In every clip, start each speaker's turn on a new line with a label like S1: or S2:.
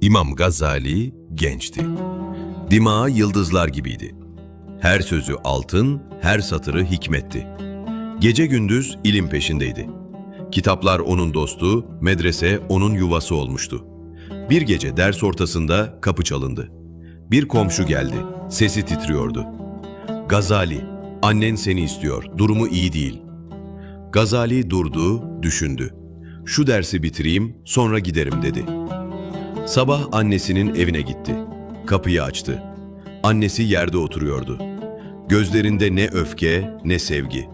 S1: İmam Gazali gençti. Dimağı yıldızlar gibiydi. Her sözü altın, her satırı hikmetti. Gece gündüz ilim peşindeydi. Kitaplar onun dostu, medrese onun yuvası olmuştu. Bir gece ders ortasında kapı çalındı. Bir komşu geldi, sesi titriyordu. Gazali, annen seni istiyor, durumu iyi değil. Gazali durdu, düşündü. Şu dersi bitireyim, sonra giderim dedi. Sabah annesinin evine gitti. Kapıyı açtı. Annesi yerde oturuyordu. Gözlerinde ne öfke ne sevgi.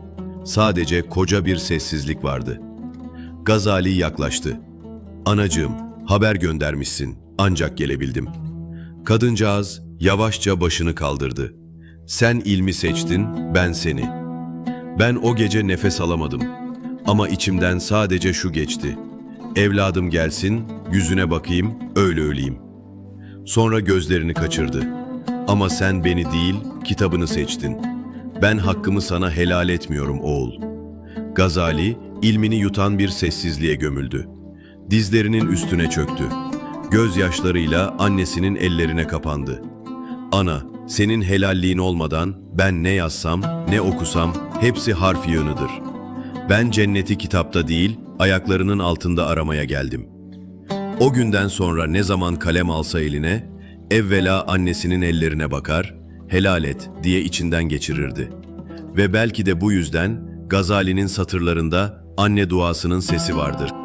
S1: Sadece koca bir sessizlik vardı. Gazali yaklaştı. Anacığım, haber göndermişsin, ancak gelebildim. Kadıncağız yavaşça başını kaldırdı. Sen ilmi seçtin, ben seni. Ben o gece nefes alamadım. Ama içimden sadece şu geçti. Evladım gelsin, yüzüne bakayım, öyle öleyim. Sonra gözlerini kaçırdı. Ama sen beni değil, kitabını seçtin. Ben hakkımı sana helal etmiyorum oğul. Gazali, ilmini yutan bir sessizliğe gömüldü. Dizlerinin üstüne çöktü. Gözyaşlarıyla annesinin ellerine kapandı. Ana, senin helalliğin olmadan ben ne yazsam, ne okusam hepsi harf yığınıdır. Ben cenneti kitapta değil, ayaklarının altında aramaya geldim. O günden sonra ne zaman kalem alsa eline, evvela annesinin ellerine bakar, helal et diye içinden geçirirdi. Ve belki de bu yüzden Gazali'nin satırlarında anne duasının sesi vardır.